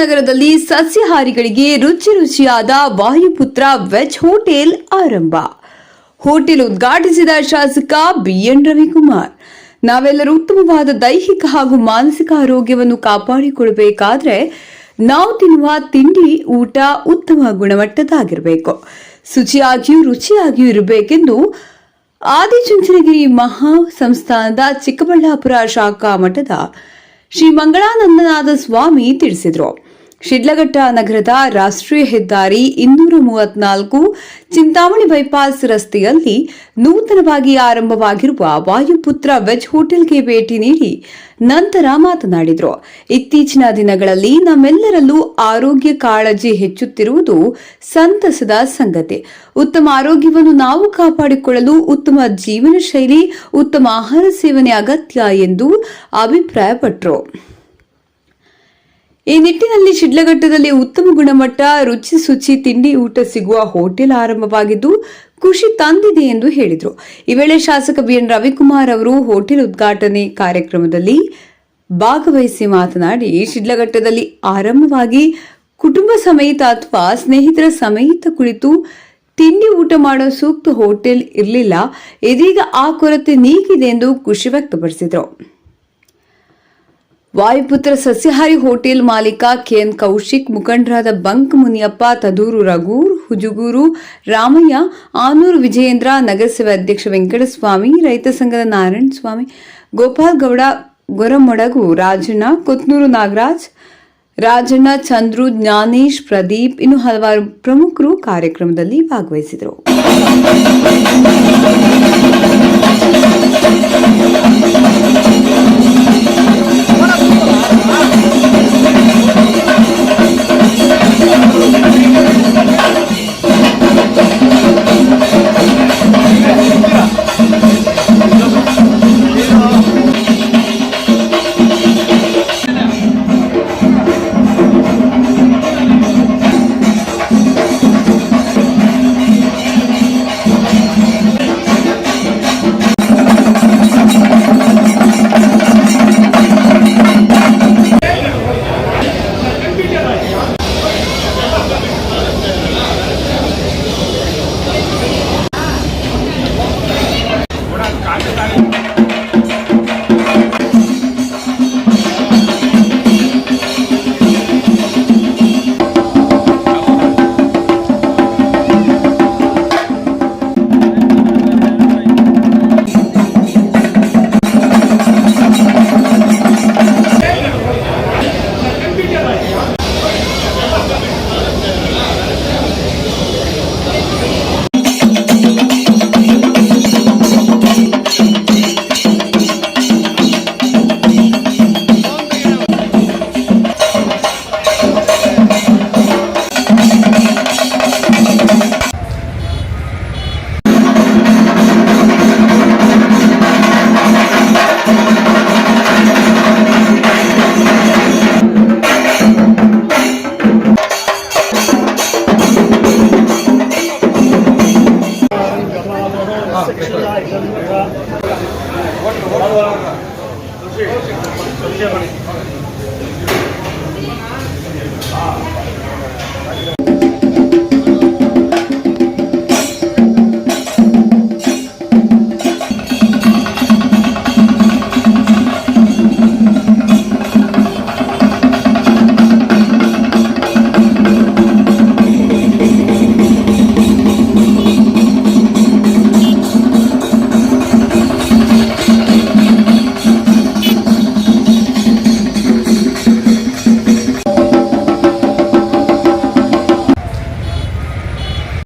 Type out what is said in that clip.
ನಗರದಲ್ಲಿ ಸಸ್ಯಾಹಾರಿಗಳಿಗೆ ರುಚಿ ರುಚಿಯಾದ ವಾಯುಪುತ್ರ ವೆಜ್ ಹೋಟೆಲ್ ಆರಂಭ. ಹೋಟೆಲ್ ಉದ್ಘಾಟಿಸಿದ ಶಾಸಕ ಬಿಎನ್ ರವಿಕುಮಾರ್. ನಾವೆಲ್ಲರೂ ಉತ್ತಮವಾದ ದೈಹಿಕ ಹಾಗೂ ಮಾನಸಿಕ ಆರೋಗ್ಯವನ್ನು ಕಾಪಾಡಿಕೊಳ್ಳಬೇಕಾದ್ರೆ ನಾವು ತಿನ್ನುವ ತಿಂಡಿ, ಊಟ ಉತ್ತಮ ಗುಣಮಟ್ಟದಾಗಿರಬೇಕು ಶುಚಿಯಾಗಿಯೂ ರುಚಿಯಾಗಿಯೂ ಇರಬೇಕೆಂದು ಆದಿಚುಂಚನಗಿರಿ ಮಹಾ ಸಂಸ್ಥಾನದ ಚಿಕ್ಕಬಳ್ಳಾಪುರ ಶಾಖಾ ಮಠದ ಶ್ರೀ ಮಂಗಳಾನಂದನಾಥ ಸ್ವಾಮಿ ತಿಳಿಸಿದರು. ಶಿಡ್ಲಘಟ್ಟ ನಗರದ ರಾಷ್ಟ್ರೀಯ ಹೆದ್ದಾರಿ ಇನ್ನೂರ ಮೂವತ್ನಾಲ್ಕು ಚಿಂತಾಮಣಿ ಬೈಪಾಸ್ ರಸ್ತೆಯಲ್ಲಿ ನೂತನವಾಗಿ ಆರಂಭವಾಗಿರುವ ವಾಯುಪುತ್ರ ವೆಜ್ ಹೋಟೆಲ್ಗೆ ಭೇಟಿ ನೀಡಿ ನಂತರ ಮಾತನಾಡಿದರು. ಇತ್ತೀಚಿನ ದಿನಗಳಲ್ಲಿ ನಮ್ಮೆಲ್ಲರಲ್ಲೂ ಆರೋಗ್ಯ ಕಾಳಜಿ ಹೆಚ್ಚುತ್ತಿರುವುದು ಸಂತಸದ ಸಂಗತಿ. ಉತ್ತಮ ಆರೋಗ್ಯವನ್ನು ನಾವು ಕಾಪಾಡಿಕೊಳ್ಳಲು ಉತ್ತಮ ಜೀವನ ಶೈಲಿ ಉತ್ತಮ ಆಹಾರ ಸೇವನೆ ಅಗತ್ಯ ಎಂದು ಅಭಿಪ್ರಾಯಪಟ್ಟರು. ಈ ನಿಟ್ಟಿನಲ್ಲಿ ಶಿಡ್ಲಘಟ್ಟದಲ್ಲಿ ಉತ್ತಮ ಗುಣಮಟ್ಟ, ರುಚಿ ಸುಚಿ, ತಿಂಡಿ ಊಟ ಸಿಗುವ ಹೋಟೆಲ್ ಆರಂಭವಾಗಿದ್ದು ಖುಷಿ ತಂದಿದೆ ಎಂದು ಹೇಳಿದರು. ಈ ವೇಳೆ ಶಾಸಕ ಬಿಎನ್ ರವಿಕುಮಾರ್ ಅವರು ಹೋಟೆಲ್ ಉದ್ಘಾಟನೆ ಕಾರ್ಯಕ್ರಮದಲ್ಲಿ ಭಾಗವಹಿಸಿ ಮಾತನಾಡಿ ಶಿಡ್ಲಘಟ್ಟದಲ್ಲಿ ಆರಂಭವಾಗಿ ಕುಟುಂಬ ಸಮೇತ ಅಥವಾ ಸ್ನೇಹಿತರ ಸಮೇತ ಕುಳಿತು ತಿಂಡಿ ಊಟ ಮಾಡೋ ಸೂಕ್ತ ಹೋಟೆಲ್ ಇರಲಿಲ್ಲ. ಇದೀಗ ಆ ಕೊರತೆ ನೀಗಿದೆ ಎಂದು ಖುಷಿ ವ್ಯಕ್ತಪಡಿಸಿದರು. ವಾಯುಪುತ್ರ ಸಸ್ಯಹಾರಿ ಹೋಟೆಲ್ ಮಾಲೀಕ ಕೆಎನ್ ಕೌಶಿಕ್, ಮುಖಂಡರಾದ ಬಂಕ್ ಮುನಿಯಪ್ಪ, ತದೂರು ರಘೂರ್, ಹುಜುಗೂರು ರಾಮಯ್ಯ, ಆನೂರು ವಿಜಯೇಂದ್ರ ನಗರಸಭೆ ಅಧ್ಯಕ್ಷ ವೆಂಕಟಸ್ವಾಮಿ, ರೈತ ಸಂಘದ ನಾರಾಯಣ ಸ್ವಾಮಿ, ಗೋಪಾಲ್ ಗೌಡ, ಗೊರಮೊಡಗು ರಾಜಣ್ಣ, ಕೊತ್ನೂರು ನಾಗರಾಜ್, ರಾಜಣ್ಣ, ಚಂದ್ರು, ಜ್ಞಾನೇಶ್, ಪ್ರದೀಪ್ ಇನ್ನು ಹಲವಾರು ಪ್ರಮುಖರು ಕಾರ್ಯಕ್ರಮದಲ್ಲಿ ಭಾಗವಹಿಸಿದರು. 大家一起来！我我我，都是，都是兄弟。